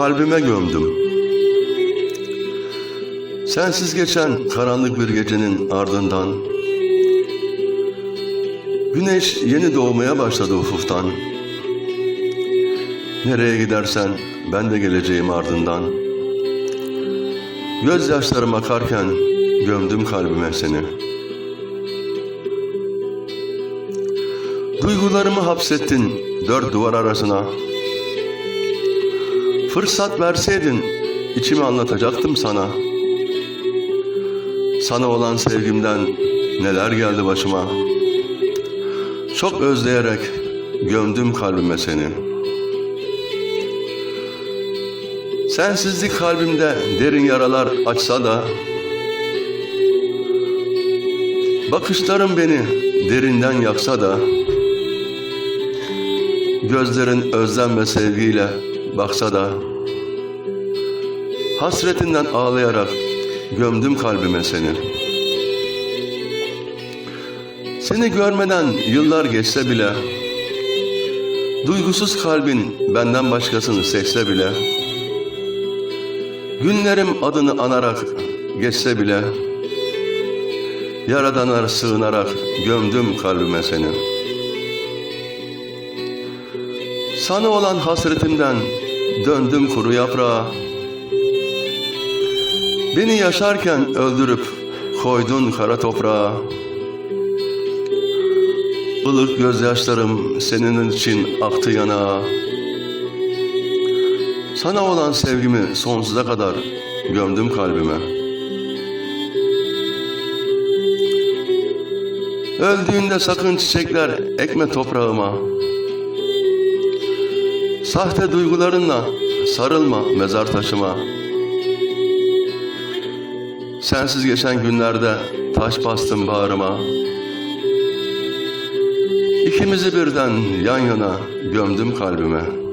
kalbime gömdüm. Sensiz geçen karanlık bir gecenin ardından Güneş yeni doğmaya başladı ufuktan. Nereye gidersen ben de geleceğim ardından. Gözyaşlarım akarken gömdüm kalbime seni. Duygularımı hapsettin dört duvar arasına. Fırsat verseydin içimi anlatacaktım sana. Sana olan sevgimden neler geldi başıma. Çok özleyerek gömdüm kalbime seni. Sensizlik kalbimde derin yaralar açsa da Bakışların beni derinden yaksa da Gözlerin özlem ve sevgiyle baksa da Hasretinden ağlayarak gömdüm kalbime seni. Seni görmeden yıllar geçse bile Duygusuz kalbin benden başkasını seçse bile Günlerim adını anarak geçse bile Yaradana sığınarak gömdüm kalbime seni Sana olan hasretimden döndüm kuru yaprağa Beni yaşarken öldürüp koydun kara toprağa Ilık gözyaşlarım senin için aktı yana. Sana olan sevgimi sonsuza kadar gömdüm kalbime. Öldüğünde sakın çiçekler ekme toprağıma. Sahte duygularınla sarılma mezar taşıma. Sensiz geçen günlerde taş bastım bağrıma. İkimizi birden yan yana gömdüm kalbime.